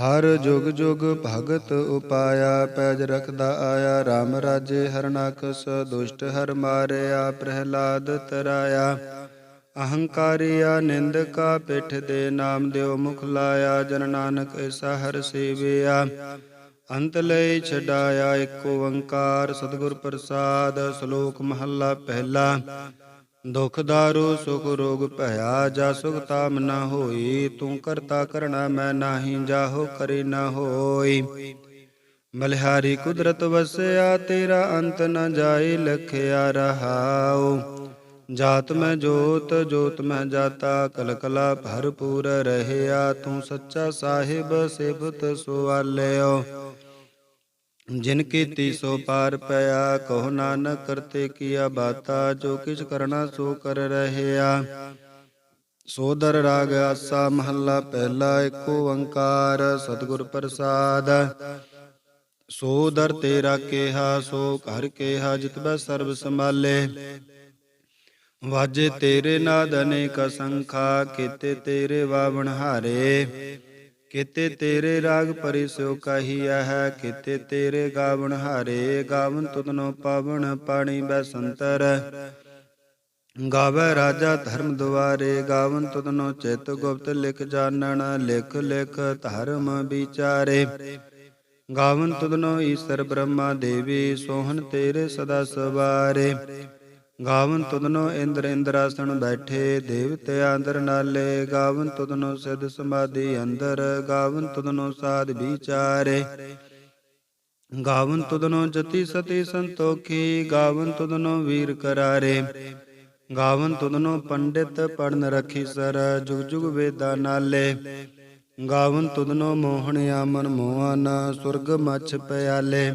ਹਰ ਜੁਗ ਜੁਗ ਭਗਤ ਉਪਾਇਆ, ਪੈਜ ਰਖਦਾ ਆਇਆ RAM ਰਾਜੇ ਹਰਨਾਕਸ ਦੁਸ਼ਟ ਹਰ ਮਾਰਿਆ, ਪ੍ਰਹਿਲਾਦ ਤਰਾਇਆ। ਅਹੰਕਾਰੀਆ ਨਿੰਦਕਾ ਪਿਠ ਦੇ ਨਾਮ ਦਿਓ ਮੁਖ ਲਾਇਆ, ਜਨ ਨਾਨਕ ਐਸਾ ਹਰ ਸੇਵਿਆ। ਅੰਤ ਲਈ ਛਡਾਇਆ ਏਕ ਓੰਕਾਰ, ਸਤਿਗੁਰ ਪ੍ਰਸਾਦ, ਸ਼ਲੋਕ ਮਹੱਲਾ ਪਹਿਲਾ। ਦੁਖ ਦਾਰੂ ਸੁਖ ਰੋਗ ਭਇਆ ਜਾ ਸੁਖ ਤਾਮ ਨਾ ਹੋਈ ਤੂੰ ਕਰਤਾ ਕਰਣਾ ਮੈਂ ਨਾਹੀ ਜਾਹੋ ਕਰੀ ਨਾ ਹੋਈ ਮਲਿਹਾਰੀ ਕੁਦਰਤ ਵਸਿਆ ਤੇਰਾ ਅੰਤ ਨਾ ਜਾਏ ਲਖਿਆ ਰਹਾਉ ਜਾਤ ਮੈਂ ਜੋਤ ਜੋਤ ਮੈਂ ਜਾਤਾ ਕਲ ਕਲਾ ਭਰਪੂਰ ਰਹਿਆ ਤੂੰ ਸੱਚਾ ਸਾਹਿਬ ਸਿਫਤ ਸੁਆਲਿਓ ਜਿਨ ਕੀਤੀ ਸੋ ਪਾਰ ਪਿਆ, ਕਹੋ ਨਾਨਕ ਕਰਤੇ ਕੀਆ ਬਾਤਾ, ਜੋ ਕਿਛ ਕਰਨਾ ਸੋ ਕਰ ਰਹਿਆ। ਸੋਦਰ ਰਾਗ ਆਸਾ, ਮਹੱਲਾ ਪਹਿਲਾ ਏਕ ਓੰਕਾਰ, ਸਤਿਗੁਰ ਪ੍ਰਸਾਦ। ਸੋਦਰ ਤੇਰਾ ਕਿਹਾ, ਸੋ ਘਰ ਕੇਹਾ ਜਿਤਬੈ ਸਰਬ ਸੰਭਾਲੇ। ਵਾਜੇ ਤੇਰੇ ਨਾਦ ਅਨੇਕ ਸੰਖਾ ਕੀਤੇ ਤੇਰੇ ਵਾਵਣ ਹਾਰੇ। ਕੀਤੇ ਤੇਰੇ ਰਾਗ ਪਰਿਸੋ ਕਹੀਆ ਹੈ ਕੀਤੇ ਤੇਰੇ ਗਾਵਣ ਹਾਰੇ ਗਾਵਨ ਤੁਧਨੋ ਪਾਵਨ ਪਾਣੀ ਬੈਸੰਤਰ। ਗਾਵੇ ਰਾਜਾ ਧਰਮ ਦੁਆਰੇ ਗਾਵਨ ਤੁਧਨੋ ਚਿਤ ਗੁਪਤ ਲਿਖ ਜਾਣਨ ਲਿਖ ਲਿਖ ਧਰਮ ਵਿਚਾਰੇ। ਗਾਵਨ ਤੁਧਨੋ ਈਸ਼ਰ ਬ੍ਰਹਮਾ ਦੇਵੀ, ਸੋਹਣ ਤੇਰੇ ਸਦਾ ਸਵਾਰੇ। ਗਾਵਨ ਤੁਧਨੋ ਇੰਦਰ ਇੰਦਰਾਸਣ ਬੈਠੇ ਦੇਵਤੇ ਅੰਦਰ ਨਾਲੇ। ਗਾਵਨ ਤੁਧਨੋ ਸਿਧ ਸਮਾਧੀ ਅੰਦਰ, ਗਾਵਨ ਤੁਧਨੋ ਸਾਧ ਵਿਚਾਰੇ। ਗਾਵਨ ਤੁਧਨੋ ਜਤੀ ਸਤੀ ਸੰਤੋਖੀ, ਗਾਵਨ ਤੁਧਨੋ ਵੀਰ ਕਰਾਰੇ। ਗਾਵਨ ਤੁਧਨੋ ਪੰਡਿਤ ਪੜਨ ਰਖੀ ਸਰ, ਜੁਗ ਜੁਗ ਵੇਦਾ ਨਾਲੇ। ਗਾਵਨ ਤੁਧਨੋ ਮੋਹਣ ਆਮਨ ਮੋਹਨ, ਸੁਰਗ ਮਛ ਪਿਆਲੇ।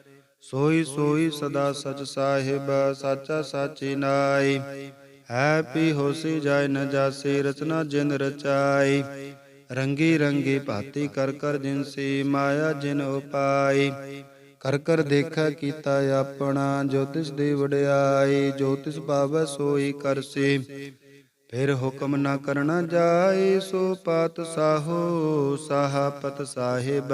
ਸੋਈ ਸੋਈ ਸਦਾ ਸਚ ਸਾਹਿਬ, ਸਾਚਾ ਸਾਚੀ ਨਾਈ ਹੈ ਪੀ ਹੋਸੀ ਜਾਇ ਨ ਜਾਸੀ, ਰਚਨਾ ਜਿਨ ਰਚਾਈ। ਰੰਗੀ ਰੰਗੀ ਭਾਤੀ ਕਰ ਕਰ ਜਿਨਸੀ ਮਾਇਆ ਜਿਨ ਉਪਾਈ। ਕਰ ਕਰ ਦੇਖਾ ਕੀਤਾ ਆਪਣਾ, ਜੋਤਿਸ਼ ਦੀ ਵਡਿਆਈ। ਜੋਤਿਸ਼ ਪਾਵੈ ਸੋਈ ਕਰਸੀ ਫਿਰ ਹੁਕਮ ਨਾ ਕਰਨਾ ਜਾਏ ਸੋ ਪਾਤ ਸਾਹੋ, ਸਾਹਪਤ ਸਾਹਿਬ।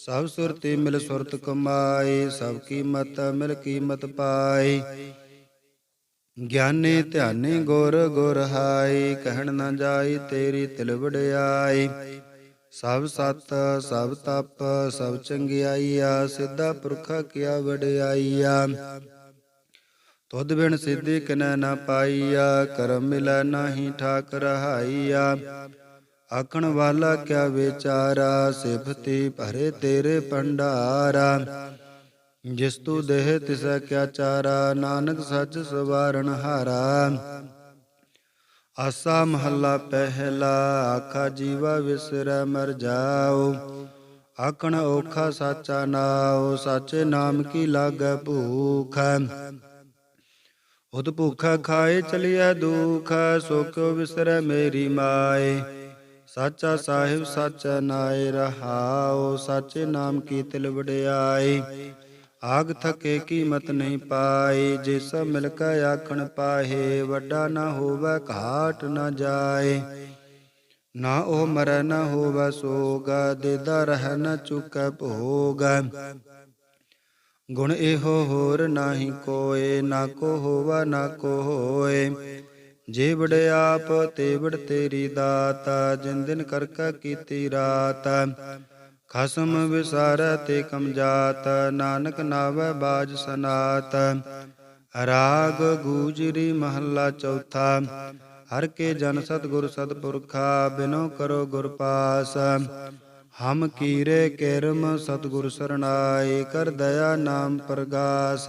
ਸਭ ਸੁਰਤੀ ਮਿਲ ਸੁਰਤ ਕਮਾਈ, ਸਭ ਕੀਮਤ ਮਿਲ ਕੀਮਤ ਪਾਈ। ਗਿਆਨੀ ਧਿਆਨੀ ਗੁਰ ਗੁਰ ਹਾਈ, ਕਹਿਣ ਨਾ ਜਾਈ ਤੇਰੀ ਤਿਲ ਵਡਿਆਈ। ਸਭ ਸਤ, ਸਭ ਤਪ, ਸਭ ਚੰਗਿਆਈਆ, ਸਿੱਧਾ ਪੁਰਖਾ ਕੀਆ ਵਡਿਆਈਆ। ਤੁਧ ਬਿਨ ਸਿੱਧੀ ਕਿਨੈ ਨਾ ਪਾਈਆ, ਕਰਮ ਮਿਲੈ ਨਾਹੀ ਠਾਕ ਰਹਾਈਆ ਆਖਣ ਵਾਲਾ ਕਿਆ ਵਿਚਾਰਾ? ਸਿਫਤੀ ਭਰੇ ਤੇਰੇ ਭੰਡਾਰਾ। ਜਿਸ ਤੂ ਦੇਹ ਤਿਸੈ ਕਿਆ ਚਾਰਾ? ਨਾਨਕ ਸੱਚ ਸਵਾਰਨ ਹਾਰਾ। ਆਸਾ ਮਹੱਲਾ ਪਹਿਲਾ, ਆਖਾ ਜੀਵਾ ਵਿਸਰੈ ਮਰ ਜਾਓ। ਆਖਣ ਔਖਾ ਸਾਚਾ ਨਾਉ, ਸਾਚੇ ਨਾਮ ਕੀ ਲਾਗੈ ਭੂਖ? ਉਤ ਭੁਖਾ ਖਾਏ ਚਲਿਆ ਦੁਖ ਸੋ ਕਿਉ ਵਿਸਰੈ ਮੇਰੀ ਮਾਏ। ਸਾਚਾ ਸਾਹਿਬ ਸਾਚਾ ਨਾਏ ਰਹਾਉ ਸਾਚੇ ਨਾਮ ਕੀ ਤਿਲ ਵਡਿਆਈ ਆਗ ਥਕੇ ਕੀਮਤ ਨਹੀਂ ਪਾਈ ਜਿਸ ਮਿਲ ਕੇ ਆਖਣ ਪਾਹੇ ਵੱਡਾ ਨਾ ਹੋਵੇ ਘਾਟ ਨਾ ਜਾਏ। ਨਾ ਉਹ ਮਰੈ ਨਾ ਹੋਵੇ ਸੋਗ ਦੇਦਾ ਰਹਿ ਨ ਚੁਕੈ ਭੋਗ। ਗੁਣ ਇਹੋ ਹੋਰ ਨਾਹੀ ਕੋਏ ਨਾ ਕੋ ਹੋਵਾ ਨਾ ਕੋ ਹੋਏ। ਜੇ ਆਪ ਤੇ ਤੇਰੀ ਦਾਤ, ਜਿਨ ਦਿਨ ਕਰ ਕੀਤੀ ਰਾਤ। ਖਸਮ ਵਿਸਾਰੈ ਤੇ ਕਮ ਜਾਤ, ਨਾਨਕ ਨਾਵੈ ਬਾਜ ਸਨਾਤ। ਰਾਗ ਗੂਜਰੀ ਮਹੱਲਾ ਚੌਥਾ, ਹਰ ਕੇ ਜਨ ਸਤਿਗੁਰ ਸਤਪੁਰਖਾ, ਬਿਨੋ ਕਰੋ ਗੁਰ ਪਾਸ। ਹਮ ਕੀਰੇ ਕਿਰਮ ਸਤਿਗੁਰ ਸਰਣਾਈ ਕਰ ਦਇਆ ਨਾਮ ਪ੍ਰਗਾਸ।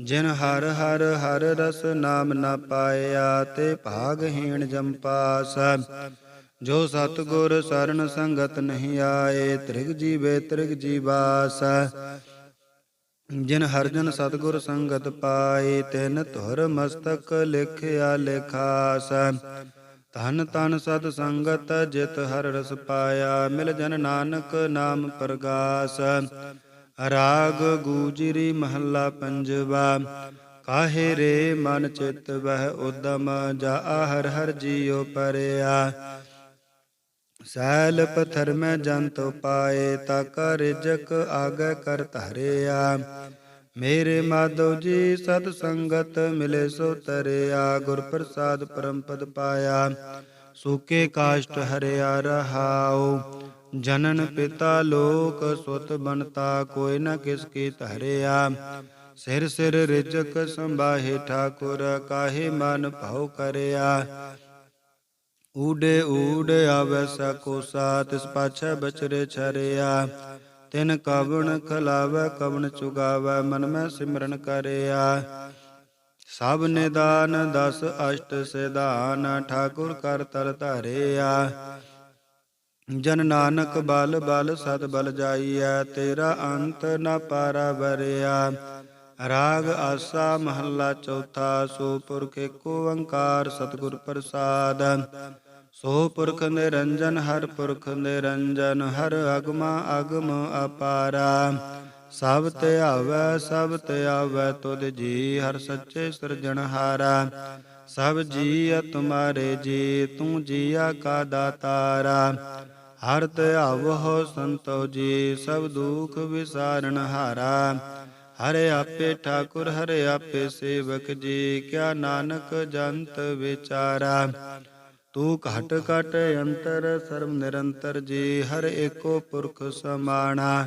ਜਿਨ ਹਰ ਹਰ ਹਰ ਰਸ ਨਾਮ ਨਾ ਪਾਇਆ ਤੇ ਭਾਗਹੀਣ ਜੰਪਾਸ ਜੋ ਸਤਗੁਰ ਸ਼ਰਨ ਸੰਗਤ ਨਹੀਂ ਆਏ, ਤ੍ਰਿਗ ਜੀਵੇ ਤ੍ਰਿਗ ਜੀਵਾਸ ਜਿਨ ਹਰ ਜਨ ਸਤਗੁਰ ਸੰਗਤ ਪਾਏ, ਤਿਨ ਧੁਰ ਮਸਤਕ ਲਿਖਿਆ ਲਿਖਾਸ। ਧਨ ਤਨ ਸਤ ਸੰਗਤ ਜਿਤ ਹਰ ਰਸ ਪਾਇਆ, ਮਿਲ ਜਨ ਨਾਨਕ ਨਾਮ ਪ੍ਰਗਾਸ। ਰਾਗ ਗੂਜਰੀ ਮਹੱਲਾ ਪੰਜਵਾ, ਕਾਹੇ ਰੇ ਮਨ ਚਿਤ ਵਹਿ ਉਦਮ, ਜਾ ਹਰ ਹਰ ਜੀਉ ਪਰਿਆ। ਸੈਲ ਪਥਰ ਮੈਂ ਜੰਤ ਪਾਏ ਤਾ ਕਰ ਰਿਜਕ ਆਗੇ ਕਰ ਧਰਿਆ। ਮੇਰੇ ਮਾਧਵ ਜੀ ਸਤ ਸੰਗਤ ਮਿਲੇ ਸੋ ਤਰਿਆ, ਗੁਰ ਪ੍ਰਸਾਦ ਪਰਮ ਪਦ ਪਾਇਆ। ਸੂਕੇ ਕਾਸ਼ਟ ਹਰਿਆ ਰਹਾਉ। ਜਨਨ ਪਿਤਾ ਲੋਕ ਸੁਤ ਬਨਤਾ ਕੋਈ ਨ ਕਿਸ ਕੀ ਧਰਿਆ। ਸਿਰ ਸਿਰ ਰਿਜਕ ਸੰਭਾਹੇ ਠਾਕੁਰ, ਕਾਹੇ ਮਨ ਭਉ ਕਰਿਆ। ਊਡੇ ਊਡ ਆਵੈ ਸਕੋ ਸਾ ਤਿਸ ਬਚਰੇ ਛਰਿਆ। ਤਿਨ ਕਵਣ ਖਲਾਵੈ, ਕਵਣ ਚੁਗਾਵੈ, ਮਨ ਮੈਂ ਸਿਮਰਨ ਕਰਿਆ। ਸਭ ਨਿਦਾਨ ਦਸ ਅਸ਼ਟ ਸਿਧਾਨ, ਠਾਕੁਰ ਕਰ ਤਰ ਧਾਰਿਆ। ਜਨ ਨਾਨਕ ਬਲ ਬਲ ਸਤ ਬਲ ਜਾਈਐ, ਤੇਰਾ ਅੰਤ ਨ ਪਾਰਾ ਬਰਿਆ ਰਾਗ ਆਸਾ ਮਹੱਲਾ ਚੌਥਾ, ਸੋ ਪੁਰਖ ਏਕੋ ਓੰਕਾਰ ਸਤਿਗੁਰ ਪ੍ਰਸਾਦ। ਸੋ ਪੁਰਖ ਨਿਰੰਜਨ, ਹਰ ਪੁਰਖ ਨਿਰੰਜਨ, ਹਰ ਅਗਮਾ ਅਗਮ ਅਪਾਰਾ। ਸਭ ਧਿਆਵੈ ਸਭ ਧਿਆਵੈ ਤੁਧ ਜੀ ਹਰ ਸੱਚੇ ਸਿਰਜਣਹਾਰਾ ਸਭ ਜੀ ਤੁਮਾਰੇ ਜੀ, ਤੂੰ ਜੀਆ ਕਾ ਦਾਤਾਰਾ। ਹਰ ਧਿਆਵਹੁ ਸੰਤੋ ਜੀ, ਸਭ ਦੁਖ ਵਿਸਾਰਨ ਹਾਰਾ। ਹਰੇ ਆਪੇ ਠਾਕੁਰ, ਹਰੇ ਆਪੇ ਸੇਵਕ ਜੀ, ਕਿਆ ਨਾਨਕ ਜੰਤ ਵਿਚਾਰਾ। ਤੂੰ ਘਟ ਘਟ ਅੰਤਰ, ਸਰਬ ਨਿਰੰਤਰ ਜੀ, ਹਰ ਏਕੋ ਪੁਰਖ ਸਮਾਣਾ।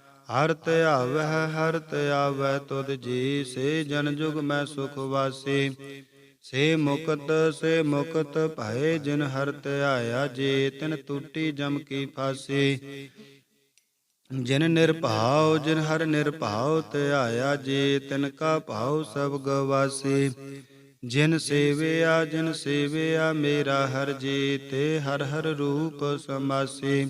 ਹਰ ਧਿਆਵਹਿ ਹਰ ਧਿਆਵਹਿ ਤੁਧ ਜੀ, ਸੇ ਜਨ ਜੁਗ ਮੈਂ ਸੁਖ ਵਾਸੀ। ਸੇ ਮੁਕਤ ਸੇ ਮੁਕਤ ਭਏ ਜਿਨ ਹਰ ਧਿਆਇਆ ਜੇ ਤਿਨ ਟੂਟੀ ਜਮ ਕੀ ਫਾਸੀ। ਜਿਨ ਨਿਰਭਾਉ, ਜਿਨ ਹਰ ਨਿਰਭਾਉ ਧਿਆਇਆ ਜੇ ਤਿਨ ਕਾ ਭਾਉ ਸਭ ਗਵਾਸੀ। ਜਿਨ ਸੇਵਿਆ ਜਿਨ ਸੇਵਿਆ ਮੇਰਾ ਹਰ ਜੀ ਤੇ ਹਰ ਹਰ ਰੂਪ ਸਮਾਸੀ।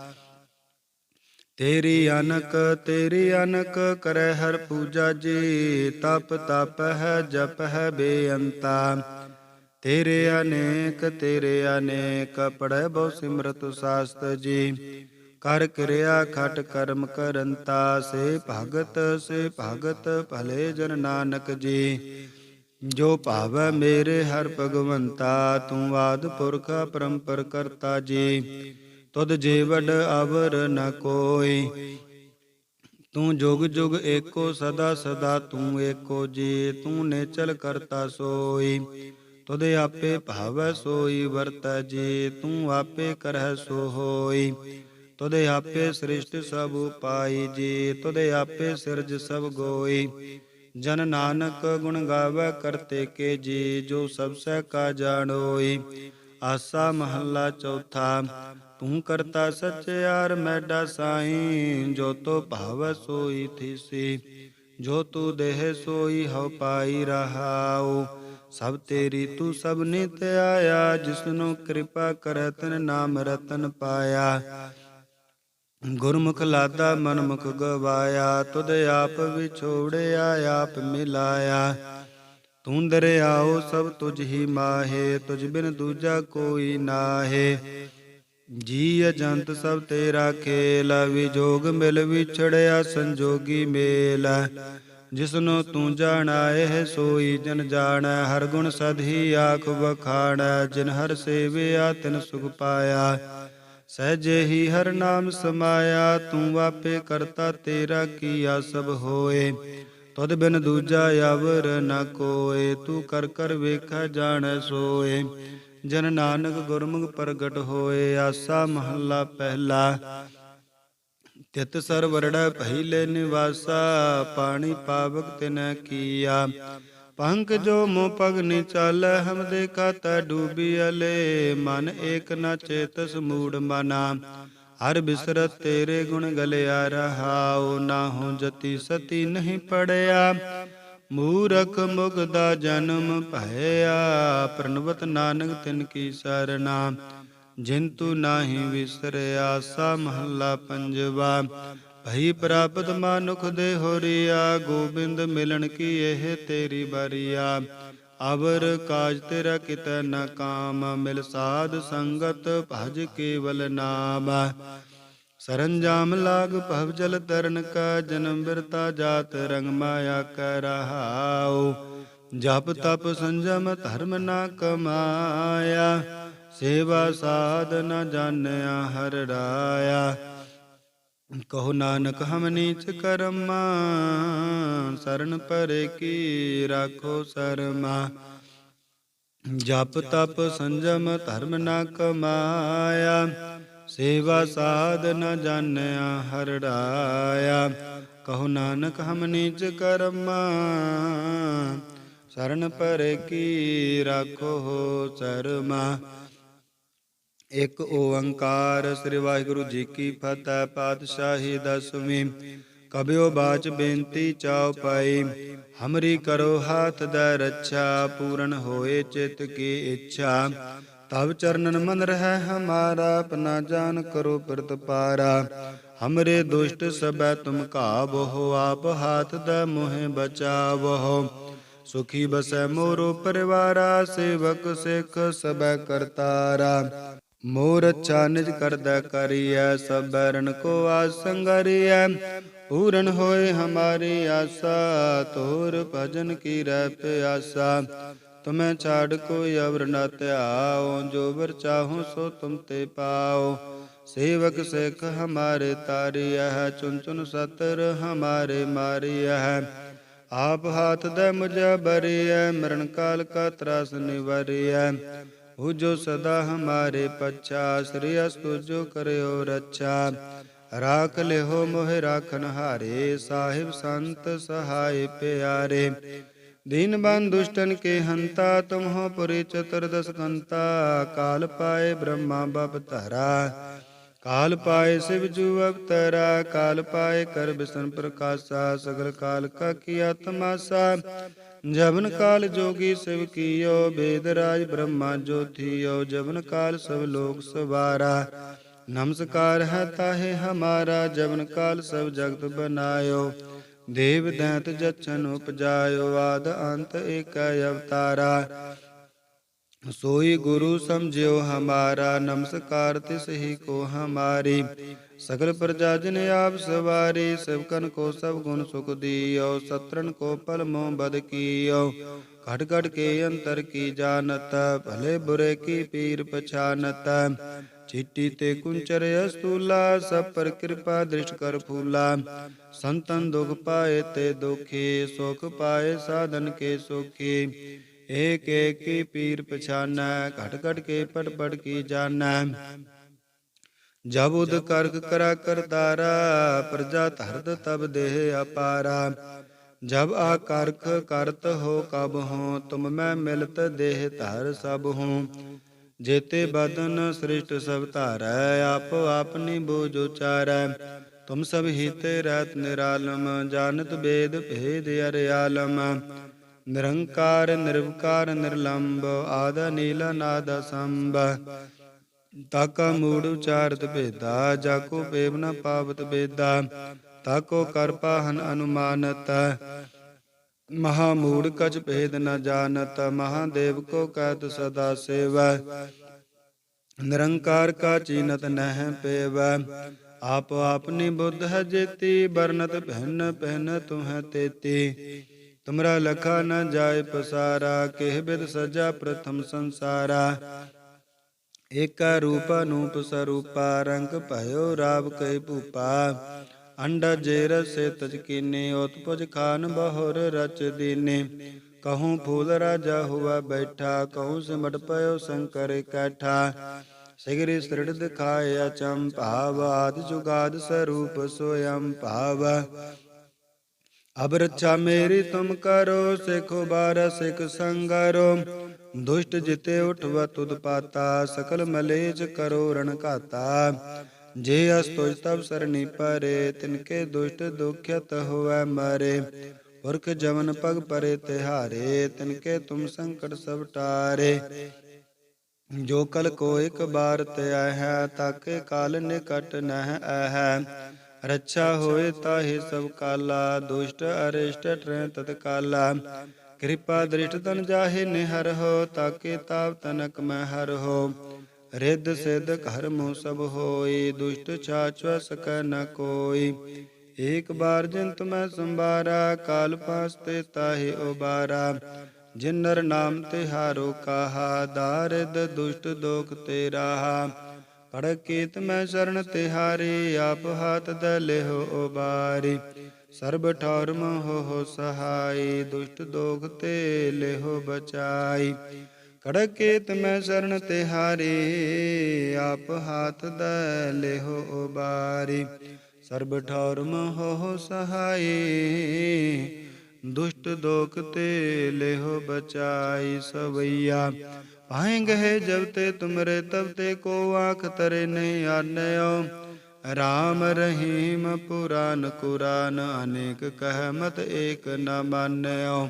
ਤੇਰੀ ਅਨਕ ਤੇਰੀ ਅਨਕ ਕਰੈ ਹਰ ਪੂਜਾ ਜੀ। ਤਪ ਤਪ ਹੈ, ਜਪ ਹੈ ਬੇਅੰਤਾ। ਤੇਰੇ ਅਨੇਕ ਤੇਰੇ ਅਨੇਕ ਪੜੈ ਬਹੁ ਸਿਮਰਤ ਸਾਸਤ ਜੀ। ਕਰ ਕਿਰਿਆ ਖਟ ਕਰਮ ਕਰੰਤਾ, ਸੇ ਭਗਤ ਸੇ ਭਗਤ ਭਲੇ ਜਨ ਨਾਨਕ ਜੀ। ਜੋ ਭਾਵੈ ਮੇਰੇ ਹਰ ਭਗਵੰਤਾ, ਤੂੰ ਆਦ ਪੁਰਖ ਪਰੰਪਰ ਕਰਤਾ ਜੀ। ਤੁਧ ਜੀਵੜ ਅਵਰ ਨ ਕੋਈ। ਤੂੰ ਜੁਗ ਜੁਗ ਏਕੋ ਸਦਾ ਸਦਾ, ਤੂੰ ਏਕੋ ਜੀ, ਤੂੰ ਨੇਚਲ ਕਰਤਾ ਸੋਈ। ਤੁਧ ਆਪੇ ਭਾਵੈ ਸੋਈ, ਵਰਤੈ ਜੀ, ਤੂੰ ਆਪੇ ਕਰਹਿ ਸੋ ਹੋਈ। ਤੁਦੇ ਆਪੇ ਸ੍ਰਿਸ਼ਟ ਸਭ ਉਪਾਈ ਜੀ ਤੁਦੇ ਆਪੇ ਸਿਰਜ ਸਭ ਗੋਈ। ਜਨ ਨਾਨਕ ਗੁਣ ਗਾਵੇ ਕਰਤੇ ਕੇ ਜੀ, ਜੋ ਸਭ ਸਹਿ ਕਾ ਜਾਣੋਈ। ਆਸਾ ਮਹੱਲਾ ਚੌਥਾ ਤੂੰ ਕਰਤਾ ਸਚਿਆਰ ਮੈਡਾ ਸਾਈਂ, ਜੋ ਤੋ ਭਾਵ ਸੋਈ ਥੀਸੀ, ਜੋ ਤੂ ਦੇਹ ਸੋਈ ਹਉ ਪਾਈ ਰਹਾਉ। ਸਭ ਤੇਰੀ ਤੂੰ ਸਭ ਨਿਤ ਆਇਆ, ਜਿਸਨੂੰ ਕਿਰਪਾ ਕਰੈ ਤਨ ਨਾਮ ਰਤਨ ਪਾਇਆ। ਗੁਰਮੁਖ ਲਾਦਾ ਮਨਮੁਖ ਗਵਾਇਆ, ਤੁਧ ਆਪ ਵਿਛੋੜਿਆ, ਆਪ ਮਿਲਾਇਆ। ਤੂੰ ਦਰਿਆਓ ਸਭ ਤੁਝ ਹੀ ਮਾਹੇ, ਤੁਝ ਬਿਨ ਦੂਜਾ ਕੋਈ ਨਾਹੇ। ਜੀ ਅਜੰਤ ਸਭ ਤੇਰਾ ਖੇਲ, ਵਿਜੋਗ ਮਿਲ ਵਿਛੜਿਆ, ਸੰਜੋਗੀ ਮੇਲ। ਜਿਸਨੂੰ ਤੂੰ ਜਾਣਾਏ ਹੈ ਸੋਈ ਜਨ ਜਾਣੈ, ਹਰ ਗੁਣ ਸਦਹੀ ਆਖ ਵਖਾਣੈ, ਜਿਨ ਹਰ ਸੇਵਿਆ, ਤਿਨ ਸੁਖ ਪਾਇਆ। ਸਹਜੇ ਹੀ ਹਰ ਨਾਮ ਸਮਾਇਆ, ਤੂੰ ਵਾਪੇ ਕਰਤਾ ਤੇਰਾ ਕੀਆ ਸਭ ਹੋਏ। ਤਦ ਬਿਨ ਦੂਜਾ ਯਾਵਰ ਨ ਕੋਏ, ਤੂੰ ਕਰ ਕਰ ਵੇਖਾ, ਜਾਣੈ ਸੋਏ। ਜਨ ਨਾਨਕ ਗੁਰਮੁਖ ਪ੍ਰਗਟ ਹੋਏ, ਆਸਾ ਮਹੱਲਾ ਪਹਿਲਾ। ਤਿਤ ਸਰ ਵਰੜਾ ਪਹਿਲੇ ਨਿਵਾਸਾ, ਪਾਣੀ ਪਾਵਕ ਤਿਨੈ ਕੀਆ। ਪੰਕ ਜੋ ਮੋ ਪਗ ਨੀ ਚੱਲ, ਹਮ ਦੇ ਕਾਤਾ ਡੂਬੀ ਅਲੇ। ਮਨ ਏਕ ਨ ਚੇਤਸ ਮੂੜ ਮਨਾ। ਹਰ ਬਿਸਰਤ ਤੇਰੇ ਗੁਣ ਗਲਿਆ ਰਹਾਉ ਨਾ ਹੋ ਜਤੀ ਸਤੀ ਨਹੀਂ ਪੜਿਆ। ਮੂਰਖ ਮੁਗਦਾ ਜਨਮ ਭਇਆ, ਪ੍ਰਣਵਤ ਨਾਨਕ ਤਿਨ ਕੀ ਸਰਨਾ ਜਿੰਤੂ ਨਾਹੀ ਵਿਸਰਿਆ ਸਾ ਮਹੱਲਾ ਪੰਜਵਾ। ਭਈ ਪ੍ਰਾਪਤ ਮਾਨੁਖ ਦੇ ਹੋਰੀਆ, ਗੋਬਿੰਦ ਮਿਲਣ ਕੀ ਇਹ ਤੇਰੀ ਬਰੀਆ ਅਵਰ ਕਾਜ ਤੇਰਾ ਕਿਤੈ ਨ ਕਾਮ, ਮਿਲ ਸਾਧ ਸੰਗਤ ਭਜ ਕੇਵਲ ਨਾਮ। ਸਰੰਜਾਮ ਲਾਗ ਭਵ ਜਲ ਤਰਨ ਕਾ ਜਨਮ ਬਿਰਤਾ ਜਾਤ ਰੰਗ ਮਾਇਆ ਕਰਹਾਉ ਜਪ ਤਪ ਸੰਜਮ ਧਰਮ ਨਾ ਕਮਾਇਆ। ਸੇਵਾ ਸਾਧ ਨ ਜਾਣਿਆ ਹਰ ਰਾਇਆ। ਕਹੋ ਨਾਨਕ ਹਮ ਨੀਚ ਕਰਮਾ, ਸਰਨ ਪਰੇ ਕੀ ਰਾਖੋ ਸਰਮਾ। ਜਪ ਤਪ ਸੰਜਮ ਧਰਮ ਨਾ ਕਮਾਇਆ। ਸੇਵਾ ਸਾਧ ਨ ਜਾਣਿਆ ਹਰ ਕਹੋ ਨਾਨਕ, ਹਮ ਨੀਚ ਕਰਮਾ। ਸਰਨ ਪਰੇ ਕੀ ਰਾਖੋ ਸਰਮਾ ਇਕ ਓੰਕਾਰ ਸ੍ਰੀ ਵਾਹਿਗੁਰੂ ਜੀ ਕੀ ਫਤਿਹ, ਪਾਤਸ਼ਾਹੀ ਦਸਵੀਂ। ਕਬਿਓ ਬਾਚ ਬੇਨਤੀ ਚਾਉ ਪਾਈ। ਹਮਰੀ ਕਰੋ ਹਾਥ ਦਾ ਰੱਛਾ, ਪੂਰਨ ਹੋਏ ਚਿਤ ਕੀ ਇੱਛਾ। ਤਬ ਚਰਨਨ ਮਨ ਰਹਿ ਹਮਾਰਾ, ਆਪਣਾ ਜਾਨ ਕਰੋ ਪ੍ਰਤ ਪਾਰਾ। ਹਮਰੇ ਦੁਸ਼ਟ ਸਬੈ ਤੁਮ ਕਾਬੋ ਆਪ ਹਾਥ ਦਾ ਮੋਹਿ ਬਚਾਵੋ ਸੁਖੀ ਬਸੈ ਮੋਰੋ ਪਰਿਵਾਰਾ, ਸੇਵਕ ਸਿੱਖ ਸਬੈ ਕਰਤਾਰਾ ਮੋਰ ਅੱਛਾ ਨਿਜ ਕਰਦਾ ਕਰੀਐ, ਸਭ ਬਰਨ ਕੋ ਆਸੰਗਰੀਐ ਪੂਰਨ ਹੋਏ ਹਮਾਰੀ ਆਸਾ, ਤੋਰ ਭਜਨ ਕੀ ਰਹਿ ਪਿਆਸਾ। ਤੁਮੈ ਛਾੜ ਕੋਈ ਅਵਰ ਨ ਧਿਆਓ, ਜੋ ਵਰ ਚਾਹੋ ਸੋ ਤੁਮ ਤੇ ਪਾਓ। ਸੇਵਕ ਸਿੱਖ ਹਮਾਰੇ ਤਾਰਿਆ ਚੁਨ ਚੁਨ ਸਤਰ ਹਮਾਰੇ ਮਾਰਿਆ ਆਪ ਹਾਥ ਦੇ ਮੁਝ ਬਰੀਐ, ਮਰਨ ਕਾਲ ਕਾ ਤਰਾਸ ਨਿਵਰੀਐ। ਹੋ ਜੋ ਸਦਾ ਹਮਾਰੇ ਪਛਾ, ਸ੍ਰੀ ਅਸਤੁ ਜੋ ਕਰਿਓ ਰੱਛਾ। ਰਾਖ ਲਿਓ ਮੋਹਿ ਰਾਖਨ ਹਾਰੇ ਸਾਹਿਬ ਸੰਤ ਸਹਾਇ ਪਿਆਰੇ। ਦੀਨ ਬੰ ਦੁਸ਼ਟਨ ਕੇ ਹੰਤਾ ਤੁਮ ਹੋ ਪੁਰੀ ਚਤੁਰਦਸ ਕੰਤਾ ਕਾਲ ਪਾਏ ਬ੍ਰਹਮਾ ਬਪ ਧਰਾ ਕਾਲ ਪਾਏ ਸਿਵ ਜੂ ਅਵਤਰਾ ਕਾਲ ਪਾਏ ਕਰ ਬਿਸਨ ਪ੍ਰਕਾਸ਼ਾ ਸਗਲ ਕਾਲ ਕਾ ਕੀਆ ਤਮਾਸਾ ਜਬਨ ਕਾਲ ਜੋਗੀ ਸਿਵ ਕੀਓ ਬੇਦ ਰਾਜ ਬ੍ਰਹਮਾ ਜੋਥੀਓ ਜਬਨ ਕਾਲ ਸਭ ਲੋਕ ਸਵਾਰਾ ਨਮਸਕਾਰ ਹੈ ਤਾਹੇ ਹਮਾਰਾ ਜਬਨ ਕਾਲ ਸਭ ਜਗਤ ਬਨਾਇਓ ਦੇਵ ਦੈਂਤ ਜਚਨ ਉਪਜਾਇਓ ਆਦ ਅੰਤ ਏਕ ਅਵਤਾਰਾ। ਸੋਈ ਗੁਰੂ ਸਮਝਿਓ ਹਮਾਰਾ, ਨਮਸਕਾਰ ਤਿਸ ਹੀ ਕੋ ਹਮਾਰੀ। ਸਗਲ ਪ੍ਰਜਾ ਜਨ ਆਪ ਸਵਾਰੀ ਸਭਕਨ ਕੋ ਸਭ ਗੁਣ ਸੁਖ ਦੀਓ ਸਤਰਨ ਕੋ ਪਲ ਮੋ ਬਦ ਕੀਓ। ਘਟ ਘਟ ਕੇ ਅੰਤਰ ਕੀ ਜਾਣਤ, ਭਲੇ ਬੁਰੇ ਕੀ ਪੀਰ ਪਛਾਨਤ। ਚਿੱਟੀ ਤੇ ਕੁੰਚਰ ਅਸਤੂਲਾ, ਸਭ ਪਰ ਕਿਰਪਾ ਦ੍ਰਿਸ਼ ਕਰ ਫੂਲਾ। ਸੰਤਨ ਦੁਖ ਪਾਏ ਤੇ ਦੁਖੀ, ਸੁਖ ਪਾਏ ਸਾਧਨ ਕੇ ਸੁਖੀ। ਏਕ ਏਕ ਕੀ ਪੀਰ ਪਛਾਨੈ, ਘਟ ਘਟ ਕੇ ਪਟ ਪਟ ਕੀ ਜਾਣੈ। ਜਬ ਉਦ ਕਰਕ ਕਰਾ ਕਰਤਾਰਾ ਪ੍ਰਜਾ ਧਰਤ ਤਬ ਦੇਹ ਅਪਾਰਾ। ਜਬ ਆ ਕਰਖ ਕਰਤ ਹੋ ਕਬ ਹੋ, ਤੁਮ ਮੈਂ ਮਿਲਤ ਦੇਹ ਧਰ ਸਭ ਹੂੰ। ਜੇਤੇ ਬਦਨ ਸ੍ਰਿਸ਼ਟ ਸਭ ਧਾਰੈ, ਆਪ ਆਪਨੀ ਬੋਝ ਉਚਾਰੈ। ਤੁਮ ਸਭ ਹੀਤੇ ਰਤ ਨਿਰਾਲਮ, ਜਾਣਤ ਬੇਦ ਭੇਦ ਅਰਿਆਲਮ ਨਿਰੰਕਾਰ, ਨਿਰਵਕਾਰ, ਨਿਰਲੰਬ, ਆਦ ਨੀਲ ਨਾਦ ਸੰਭ ਤਾਕਾ ਮੂੜ ਉਚਾਰਤ ਭੇਦਾ, ਜਾਕੋ ਪੇਵ ਨ ਪਾਵਤ ਬੇਦਾ। ਤਾਕੋ ਕਰ ਪਾਹਨ ਅਨੁਮਾਨਤ। ਮਹਾ ਮੂੜ ਕਛ ਭੇਦ ਨ ਜਾਣਤ, ਮਹਾਦੇਵ ਕੋ ਕਹਿਤ ਸਦਾ ਸੇਵੈ। ਨਿਰੰਕਾਰ ਕਾ ਚੀਨਤ ਨਹਿ ਪੇਵੈ। ਆਪ ਆਪਨੀ ਬੁੱਧ ਹੈ ਜੇਤੀ ਬਰਨਤ ਪਹਿਨ ਪਹਿਨ ਤੁਹ ਤੇਤੀ। ਤੁਮਰਾ ਲਖਾ ਨ ਜਾਏ ਪਸਾਰਾ, ਕਿਹ ਬਿਦ ਸਜਾ ਪ੍ਰਥਮ ਸੰਸਾਰਾ। ਏਕਾ ਰੂਪ ਅਨੂਪ ਸਰੂਪਾ, ਰੰਗ ਭਇਓ ਰਾਵ ਕੈ ਭੂਪਾ। ਅੰਡਾ ਜੇ ਰਸੇ ਤਜ ਕੀਨੇ ਉਤਪਜ ਖਾਨ ਬਹੁਰ ਰਚ ਦੀਨੇ। ਕਹੂੰ ਫੂਲ ਰਾਜਾ ਹੁਆ ਬੈਠਾ, ਕਹੂੰ ਸਿਮਟ ਪਇਓ ਸ਼ੰਕਰ ਇਕੱਠਾ ਸਿਗਰੀ ਸ੍ਰਿੜ ਦਿਖਾਏ ਅਚੰ ਭਾਵ, ਆਦ ਜੁਗਾਦ ਸਰੂਪ ਸੋਯੰ ਭਾਵ। ਅਬ ਰੱਛਾ ਮੇਰੀ ਤੁਮ ਕਰੋ, ਸਿਖੋ ਬਾਰ ਸਿਖ ਸੰਗਰੋ। ਦੁਸ਼ਟ ਜਿਤੇ ਉਠਵਾ ਤੁਧ ਪਾਤਾ, ਸਕਲ ਮਲੇਜ ਕਰੋ ਰਣ ਘਾਤਾ। ਜੇ ਅਸਤੋਜ ਤਬ ਸਰਣੀ ਪਰੇ, ਤਿਨਕੇ ਦੁਸ਼ਟ ਦੁਖਿਤ ਹੋਵੈ ਮਾਰੇ। ਪੁਰਖ ਜਮਨ ਪਗ ਪਰੇ ਤਿਹਾਰੇ, ਤਿਨਕੇ ਤੁਮ ਸੰਕਟ ਸਭ ਟਾਰੇ। ਜੋ ਕਲ ਕੋ ਇੱਕ ਬਾਰ ਤੇ ਹੈ, ਤਾਕੇ ਕਾਲ ਨਿਕਟ ਨਹਿ ਆਹੈ ਰੱਛਾ ਹੋਏ ਤਾਹੇ ਸਭ ਕਾਲਾ, ਦੁਸ਼ਟ ਅਰਿਸ਼ਟ ਟ੍ਰੈ ਤਤਕਾਲਾ। ਕਿਰਪਾ ਦ੍ਰਿਸ਼ਟ ਤਨ ਜਾਹੇ ਨਿਹਰ ਹੋ, ਤਾਕੇ ਤਾਪ ਤਨਕ ਮੈਂ ਹਰ ਹੋ। ਰਿੱਧ ਸਿੱਧ ਘਰ ਮੋ ਸਭ ਹੋਈ, ਦੁਸ਼ਟ ਛਾਛਵ ਸਕੈ ਨ ਕੋਈ। ਏਕ ਬਾਰ ਜਿੰਤ ਮੈਂ ਸੰਭਾਰਾ, ਕਾਲ ਪਾਸ ਤੇ ਤਾਹੇ ਉਬਾਰਾ। ਜਿਨ ਨਰ ਨਾਮ ਤੇ ਹਾਰੋ ਕਾਹਾ ਦਾਰਿਦ ਦੁਸ਼ਟ ਦੋਖ ਤੇ ਰਾਹਾ। ਪੜ ਕੀਤ ਮੈਂ ਸ਼ਰਨ ਤਿਹਾਰੀ ਆਪ ਹਾਥ ਦ ਲਿਹੋ ਉਬਾਰੀ। ਸਰਬ ਠੌਰ ਮੋਹ ਹੋ ਸਹਾਈ, ਦੁਸ਼ਟ ਦੋਖ ਤੇ ਲਿਹੋ ਬਚਾਈ। ਕੜਕ ਕੀਤ ਮੈਂ ਸ਼ਰਨ ਤਿਹਾਰੀ ਆਪ ਹਾਥ ਦ ਲਿਹੋ ਉਬਾਰੀ। ਸਰਬ ਠੌਰ ਮੋਹ ਹੋ ਸਹਾਈ ਦੁਸ਼ਟ ਦੋਖ ਤੇ ਲਿਹੋ ਬਚਾਈ ਸਵਈਆ। ਪਾਏ ਗਏ ਜਬ ਤੇ ਤੁਮਰੇ, ਤਬ ਤੇ ਕੋ ਆਖ ਤਰੇ ਨਹੀਂ ਆਨਿਓ। ਰਾਮ ਰਹੀਮ ਪੁਰਾਨ ਕੁਰਾਨ, ਅਨੇਕ ਕਹਿ ਮਤ ਏਕ ਨ ਮਾਨਿਓ।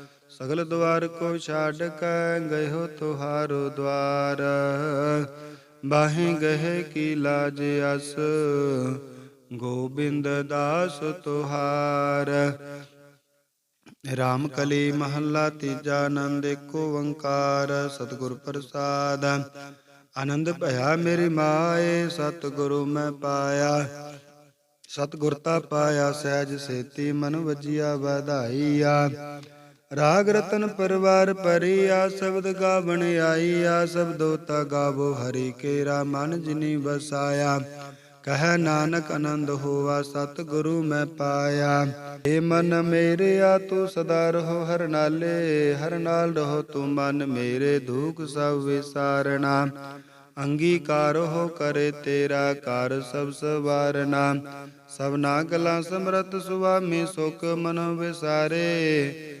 ਸਗਲ ਦਵਾਰ ਕੋ ਛਾੜ ਕੈ ਗਇਓ ਤੁਹਾਰੋ ਦਵਾਰ। ਬਾਹੇ ਗਏ ਕੀ ਲਾਜ ਅਸ, ਗੋਬਿੰਦ ਦਾਸ ਤੁਹਾਰ। ਰਾਮ ਕਲੀ ਮਹੱਲਾ ਤੀਜਾ ਆਨੰਦ ਏਕ ਓੰਕਾਰ ਸਤਿਗੁਰ ਪ੍ਰਸਾਦ। ਆਨੰਦ ਭਇਆ ਮੇਰੀ ਮਾਏ, ਸਤਿਗੁਰੂ ਮੈਂ ਪਾਇਆ। ਸਤਿਗੁਰਤਾ ਪਾਇਆ, ਸਹਿਜ ਸੇਤੀ ਮਨ ਵਜੀਆ ਵਧਾਈਆ। ਰਾਗ ਰਤਨ ਪਰਵਾਰ ਆ ਸ਼ਬਦ ਗਾਵਣ ਆਈਆ ਸ਼ਬਦੋ ਤਾ ਗਾਵੋ ਹਰੀ ਕੇਰਾ, ਮਨ ਜਿਨੀ ਵਸਾਇਆ। ਕਹੈ ਨਾਨਕ ਆਨੰਦ ਹੋਵਾ ਸਤ ਗੁਰੂ ਮੈਂ ਪਾਇਆ। ਏ ਮਨ ਮੇਰਿਆ ਤੂੰ ਸਦਾ ਰਹੋ ਹਰ ਨਾਲੇ, ਹਰ ਨਾਲ ਰਹੋ ਤੂੰ ਮਨ ਮੇਰੇ, ਦੁਖ ਸਭ ਵਿਸਾਰਣਾ ਅੰਗੀਕਾਰ ਹੋ ਕਰੇ ਤੇਰਾ ਕਾਰ ਸਭ ਸਵਾਰਨਾ। ਸਭਨਾ ਗਲਾ ਸਮਰਤ ਸੁਆਮੀ, ਸੁਖ ਮਨ ਵਿਸਾਰੇ।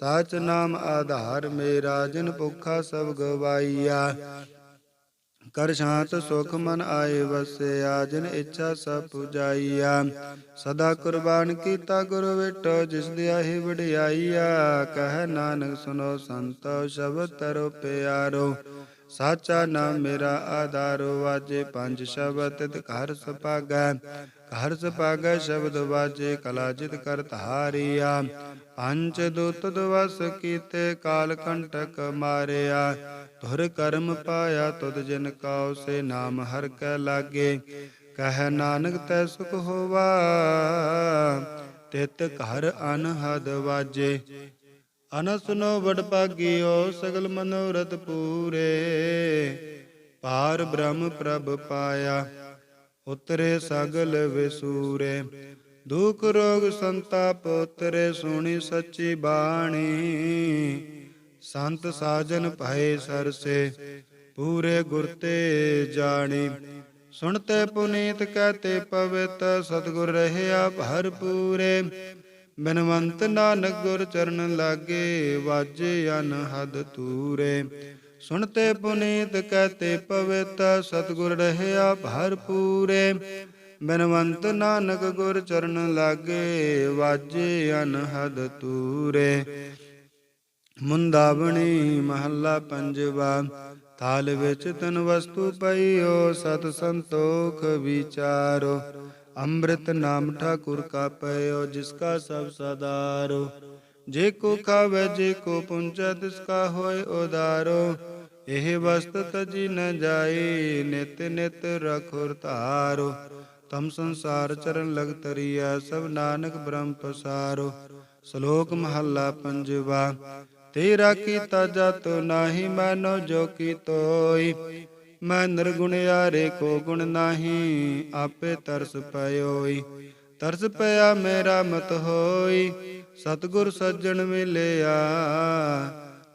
ਸਾਚ ਨਾਮ ਆਧਾਰ ਮੇਰਾ, ਜਿਨ ਭੁਖਾ ਸਭ ਗਵਾਈਆ। ਕਰ ਸ਼ਾਂਤ ਸੁਖ ਮਨ ਆਏ ਵਸਿਆ, ਜਿਨ ਇੱਛਾ ਸਭ ਪੁਜਾਈਆ। ਸਦਾ ਕੁਰਬਾਨ ਕੀਤਾ ਗੁਰੂ ਵਿਟੋ, ਜਿਸ ਦੀ ਆਹੀ ਵਡਿਆਈਆ। ਕਹਿ ਨਾਨਕ ਸੁਨੋ ਸੰਤੋ, ਸ਼ਬਦ ਤਰੋ ਪਿਆਰੋ। ਸਾਚਾ ਨਾਮ ਮੇਰਾ ਆਧਾਰੋ, ਵਾਜੇ ਪੰਜ ਸ਼ਬਦ ਤਿਤ ਘਰ ਸੁਪਾਗੈ ਘਰ ਸੁਪਾਗੈ ਸ਼ਬਦ ਵਾਜੇ ਕਲਾ ਜਿਤ ਕਰ ਧਾਰਿਆ। ਅੰਚ ਦੁਤ ਦਵਸ ਕੀਤੇ ਕਾਲ ਕੰਟਕ ਮਾਰਿਆ। ਧੁਰ ਕਰਮ ਪਾਇਆ ਤੁਧ ਜਿਨ ਕਾਉ ਸੇ ਨਾਮ ਹਰ ਕੈ ਲਾਗੇ। ਕਹਿ ਨਾਨਕ ਤੈ ਸੁਖ ਹੋਵਾ, ਤਿਤ ਘਰ ਅਨਹਦ ਵਾਜੇ। ਅਨਸਨੋ ਵਡ ਭਾਗਿਓ ਸਗਲ ਮਨੋਰਥ ਪੂਰੇ। ਪਾਰ ਬ੍ਰਹਮ ਪ੍ਰਭ ਪਾਇਆ। ਉਤਰੇ ਸਗਲ ਵਿਸੂਰੇ, ਦੁਖ ਰੋਗ ਸੰਤਾਪ ਉਤਰੇ, ਸੁਣੀ ਸੱਚੀ ਬਾਣੀ। ਸੰਤ ਸਾਜਨ ਭਏ ਸਰਸੇ, ਪੂਰੇ ਗੁਰ ਤੇ ਜਾਣੀ। ਸੁਣਤੇ ਪੁਨੀਤ ਕਹਤੇ ਪਵਿਤ, ਸਤਿਗੁਰ ਰਹਿਆ ਭਰਪੂਰੇ ਬਿਨਵੰਤ ਨਾਨਕ ਗੁਰ ਚਰਨ ਲਾਗੇ, ਵਾਜੇ ਅਨਹਦ ਤੂਰੇ ਸੁਣਤੇ ਪੁਨੀਤ ਕਹਤੇ ਪਵਿਤ, ਸਤਿਗੁਰ ਰਹਿਆ ਭਰਪੂਰੇ ਬਿਨਵੰਤ ਨਾਨਕ ਗੁਰ ਚਰਨ ਲਾਗੇ, ਵਾਜੇ ਅਨਹਦ ਤੂਰੇ। ਮੁੰਦਾਵਣੀ ਮਹੱਲਾ ਪੰਜਵਾ, ਥਾਲ ਵਿੱਚ ਤਨ ਵਸਤੂ ਪਈਓ, ਸਤ ਸੰਤੋਖ ਵਿਚਾਰੋ। ਅੰਮ੍ਰਿਤ ਨਾਮ ਠਾਕੁਰ ਕਾ ਪਇਓ ਜਿਸ ਕਾ ਸਭ ਸਦਾਰੋ। ਜੇ ਕੋ ਖਾਵੇ, ਜੇ ਕੋ ਪੁੰਚੈ, ਤਿਸ ਕਾ ਹੋਏ ਉਦਾਰੋ। ਇਹ ਵਸਤ ਤਜੀ ਨ ਜਾਏ, ਨਿਤ ਨਿਤ ਰਖੁਰ ਧਾਰੋ। ਤਮ ਸੰਸਾਰ ਚਰਨ ਲਗ ਤਰੀਆ ਸਭ ਨਾਨਕ ਬ੍ਰਹਮ ਪਸਾਰੋ। ਸ਼ਲੋਕ ਮਹੱਲਾ ਪੰਜਵਾ, ਤੇਰਾ ਕੀਤਾ ਜਤ ਨਾਹੀ ਮੈਨੋ ਜੋ ਕੀ ਤੋਈ ਮੈਂ ਨਿਰਗੁਣਿਆਰੇ ਕੋ ਗੁਣ ਨਾਹੀ, ਆਪੇ ਤਰਸ ਪਇਓਈ। ਤਰਸ ਪਿਆ ਮੇਰਾ ਮਤ ਹੋਈ, ਸਤਿਗੁਰ ਸੱਜਣ ਮਿਲਿਆ।